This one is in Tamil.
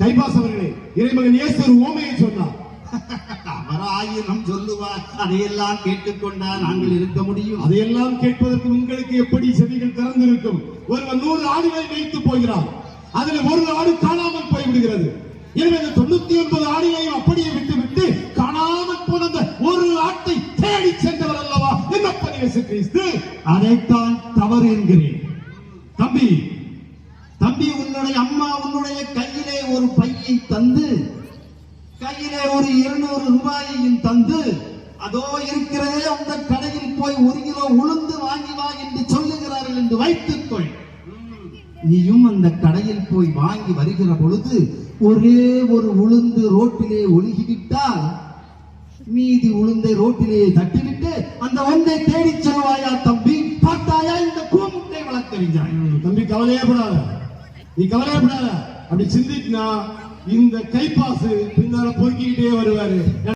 கைபாஸ் அவர்களே இறைமகன் இயேசு ஓமையை சொன்னார். அவர் ஆயிரம் சொல்லுவார் அதையெல்லாம் கேட்டுக்கொண்டா நாங்கள் இருக்க முடியும். அதையெல்லாம் கேட்பதற்கு உங்களுக்கு எப்படி செவிகள் திறந்திருக்கும்? ஒருவன் நூறு ஆடுகளை வைத்து போகிறான். அதில் ஒரு ஆடு காணாமல் போய்விடுகிறது. எனவே இந்த தொண்ணூத்தி ஒன்பது ஆடுகளையும் அப்படியே விட்டுவிட்டு காணாமல் போன அந்த ஒரு ஆட்டை தேடி சென்றவர் அல்லவா? என்னப்பன் இயேசு கிறிஸ்து? அதைத்தான் தவறு என்கிறேன். தம்பி உன்னுடைய அம்மா உன்னுடைய கையிலே ஒரு பையை தந்து கையிலே ஒரு இருநூறு ரூபாயையும் தந்து அதோ இருக்கிறதே அந்த கடையில் போய் ஒரு கிலோ உளுந்து வாங்கி வா என்று சொல்லுகிறார்கள் என்று வைத்துக்கொள். நீயும் அந்த கடையில் போய் வாங்கி வருகிற பொழுது ஒரே ஒரு உளுந்து ரோட்டிலே ஒழுகிவிட்டால் மீதி உளுந்தை ரோட்டிலே தட்டிவிட்டு அந்த ஒன்றை தேடிச் செல்வாயா தம்பி? பார்த்தாயா? இந்த கூமுட்டை வளர்த்தறிஞ்சாய் தம்பி கவலையே படாத. நீ கவலைப்படாத. அப்படி சிந்திக்கினா இந்த கைப்பாசு பின்னால பொறுக்கிக்கிட்டே வருவாரு.